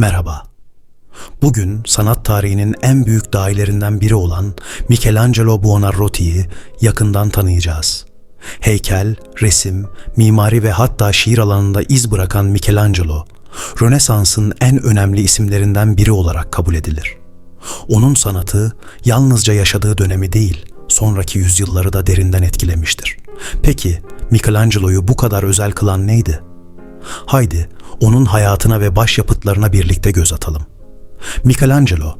Merhaba. Bugün sanat tarihinin en büyük dahilerinden biri olan Michelangelo Buonarroti'yi yakından tanıyacağız. Heykel, resim, mimari ve hatta şiir alanında iz bırakan Michelangelo, Rönesans'ın en önemli isimlerinden biri olarak kabul edilir. Onun sanatı yalnızca yaşadığı dönemi değil, sonraki yüzyılları da derinden etkilemiştir. Peki Michelangelo'yu bu kadar özel kılan neydi? Haydi onun hayatına ve başyapıtlarına birlikte göz atalım. Michelangelo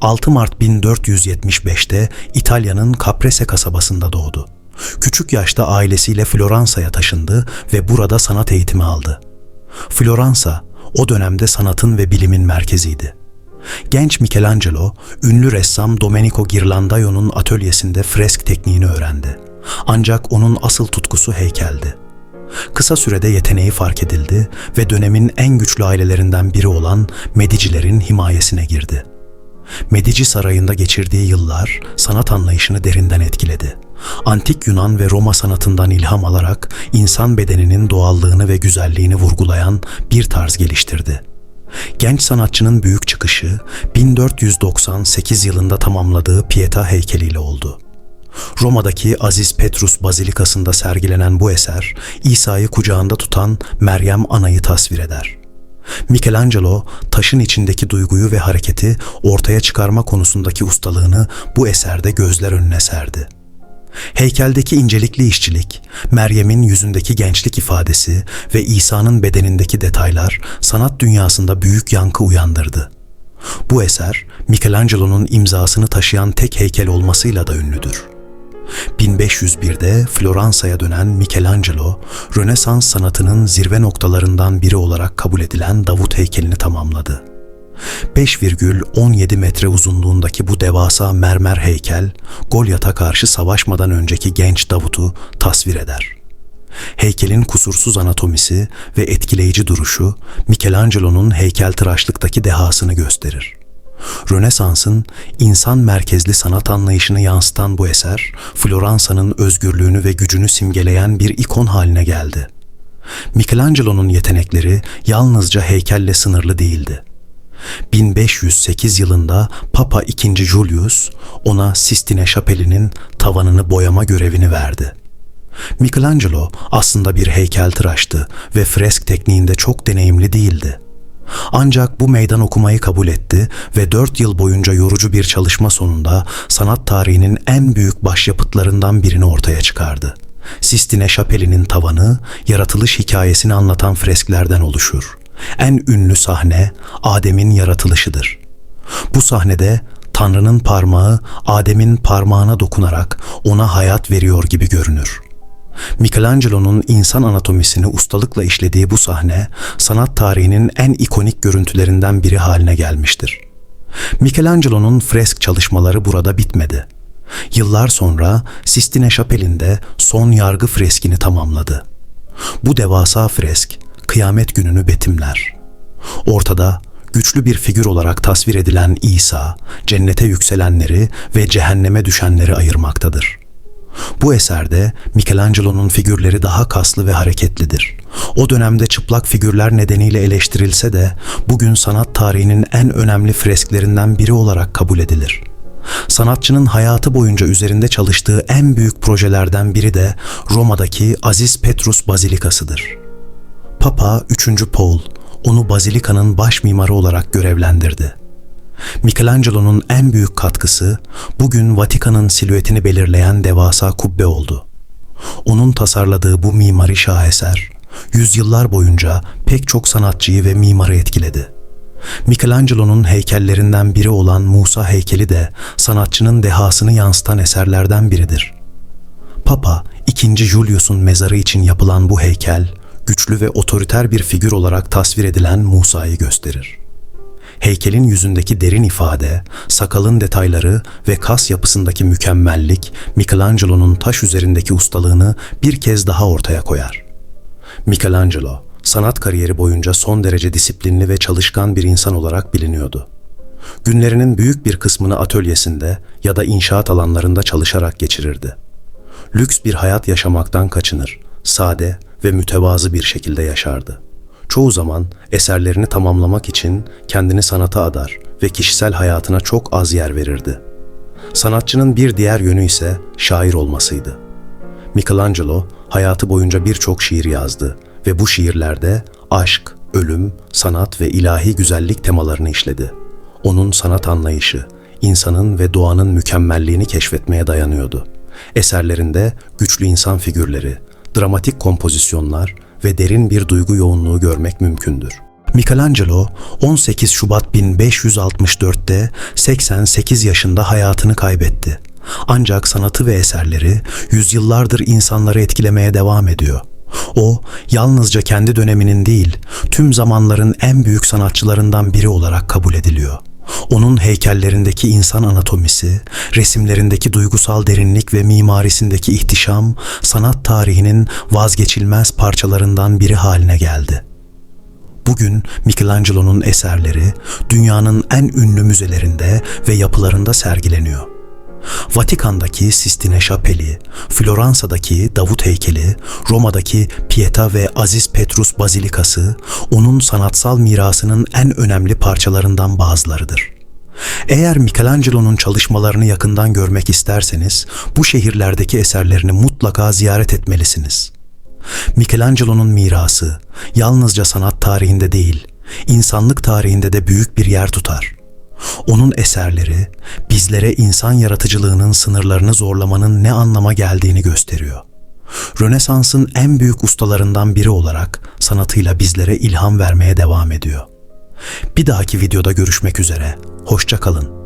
6 Mart 1475'te İtalya'nın Caprese kasabasında doğdu. Küçük yaşta ailesiyle Floransa'ya taşındı ve burada sanat eğitimi aldı. Floransa o dönemde sanatın ve bilimin merkeziydi. Genç Michelangelo, ünlü ressam Domenico Ghirlandaio'nun atölyesinde fresk tekniğini öğrendi. Ancak onun asıl tutkusu heykeldi. Kısa sürede yeteneği fark edildi ve dönemin en güçlü ailelerinden biri olan Medicilerin himayesine girdi. Medici sarayında geçirdiği yıllar sanat anlayışını derinden etkiledi. Antik Yunan ve Roma sanatından ilham alarak insan bedeninin doğallığını ve güzelliğini vurgulayan bir tarz geliştirdi. Genç sanatçının büyük çıkışı 1498 yılında tamamladığı Pieta heykeliyle oldu. Roma'daki Aziz Petrus Bazilikası'nda sergilenen bu eser, İsa'yı kucağında tutan Meryem Ana'yı tasvir eder. Michelangelo, taşın içindeki duyguyu ve hareketi ortaya çıkarma konusundaki ustalığını bu eserde gözler önüne serdi. Heykeldeki incelikli işçilik, Meryem'in yüzündeki gençlik ifadesi ve İsa'nın bedenindeki detaylar sanat dünyasında büyük yankı uyandırdı. Bu eser, Michelangelo'nun imzasını taşıyan tek heykel olmasıyla da ünlüdür. 1501'de Floransa'ya dönen Michelangelo, Rönesans sanatının zirve noktalarından biri olarak kabul edilen Davut heykelini tamamladı. 5,17 metre uzunluğundaki bu devasa mermer heykel, Golyat'a karşı savaşmadan önceki genç Davut'u tasvir eder. Heykelin kusursuz anatomisi ve etkileyici duruşu, Michelangelo'nun heykeltıraşlıktaki dehasını gösterir. Rönesans'ın insan merkezli sanat anlayışını yansıtan bu eser, Floransa'nın özgürlüğünü ve gücünü simgeleyen bir ikon haline geldi. Michelangelo'nun yetenekleri yalnızca heykelle sınırlı değildi. 1508 yılında Papa II. Julius ona Sistine Şapeli'nin tavanını boyama görevini verdi. Michelangelo aslında bir heykeltıraştı ve fresk tekniğinde çok deneyimli değildi. Ancak bu meydan okumayı kabul etti ve dört yıl boyunca yorucu bir çalışma sonunda sanat tarihinin en büyük başyapıtlarından birini ortaya çıkardı. Sistine Şapeli'nin tavanı, yaratılış hikayesini anlatan fresklerden oluşur. En ünlü sahne Adem'in yaratılışıdır. Bu sahnede Tanrı'nın parmağı Adem'in parmağına dokunarak ona hayat veriyor gibi görünür. Michelangelo'nun insan anatomisini ustalıkla işlediği bu sahne, sanat tarihinin en ikonik görüntülerinden biri haline gelmiştir. Michelangelo'nun fresk çalışmaları burada bitmedi. Yıllar sonra Sistine Şapeli'nde son yargı freskini tamamladı. Bu devasa fresk, kıyamet gününü betimler. Ortada güçlü bir figür olarak tasvir edilen İsa, cennete yükselenleri ve cehenneme düşenleri ayırmaktadır. Bu eserde Michelangelo'nun figürleri daha kaslı ve hareketlidir. O dönemde çıplak figürler nedeniyle eleştirilse de bugün sanat tarihinin en önemli fresklerinden biri olarak kabul edilir. Sanatçının hayatı boyunca üzerinde çalıştığı en büyük projelerden biri de Roma'daki Aziz Petrus Bazilikası'dır. Papa 3. Paul onu bazilikanın baş mimarı olarak görevlendirdi. Michelangelo'nun en büyük katkısı bugün Vatikan'ın silüetini belirleyen devasa kubbe oldu. Onun tasarladığı bu mimari şaheser, yüzyıllar boyunca pek çok sanatçıyı ve mimarı etkiledi. Michelangelo'nun heykellerinden biri olan Musa heykeli de sanatçının dehasını yansıtan eserlerden biridir. Papa II. Julius'un mezarı için yapılan bu heykel, güçlü ve otoriter bir figür olarak tasvir edilen Musa'yı gösterir. Heykelin yüzündeki derin ifade, sakalın detayları ve kas yapısındaki mükemmellik Michelangelo'nun taş üzerindeki ustalığını bir kez daha ortaya koyar. Michelangelo, sanat kariyeri boyunca son derece disiplinli ve çalışkan bir insan olarak biliniyordu. Günlerinin büyük bir kısmını atölyesinde ya da inşaat alanlarında çalışarak geçirirdi. Lüks bir hayat yaşamaktan kaçınır, sade ve mütevazı bir şekilde yaşardı Çoğu zaman eserlerini tamamlamak için kendini sanata adar ve kişisel hayatına çok az yer verirdi. Sanatçının bir diğer yönü ise şair olmasıydı. Michelangelo hayatı boyunca birçok şiir yazdı ve bu şiirlerde aşk, ölüm, sanat ve ilahi güzellik temalarını işledi. Onun sanat anlayışı, insanın ve doğanın mükemmelliğini keşfetmeye dayanıyordu. Eserlerinde güçlü insan figürleri, dramatik kompozisyonlar ve derin bir duygu yoğunluğu görmek mümkündür. Michelangelo 18 Şubat 1564'te 88 yaşında hayatını kaybetti. Ancak sanatı ve eserleri yüzyıllardır insanları etkilemeye devam ediyor. O yalnızca kendi döneminin değil, tüm zamanların en büyük sanatçılarından biri olarak kabul ediliyor. Onun heykellerindeki insan anatomisi, resimlerindeki duygusal derinlik ve mimarisindeki ihtişam, sanat tarihinin vazgeçilmez parçalarından biri haline geldi. Bugün Michelangelo'nun eserleri dünyanın en ünlü müzelerinde ve yapılarında sergileniyor. Vatikan'daki Sistine Şapeli, Floransa'daki Davut heykeli, Roma'daki Pieta ve Aziz Petrus Bazilikası onun sanatsal mirasının en önemli parçalarından bazılarıdır. Eğer Michelangelo'nun çalışmalarını yakından görmek isterseniz bu şehirlerdeki eserlerini mutlaka ziyaret etmelisiniz. Michelangelo'nun mirası yalnızca sanat tarihinde değil, insanlık tarihinde de büyük bir yer tutar. Onun eserleri bizlere insan yaratıcılığının sınırlarını zorlamanın ne anlama geldiğini gösteriyor. Rönesans'ın en büyük ustalarından biri olarak sanatıyla bizlere ilham vermeye devam ediyor. Bir dahaki videoda görüşmek üzere. Hoşça kalın.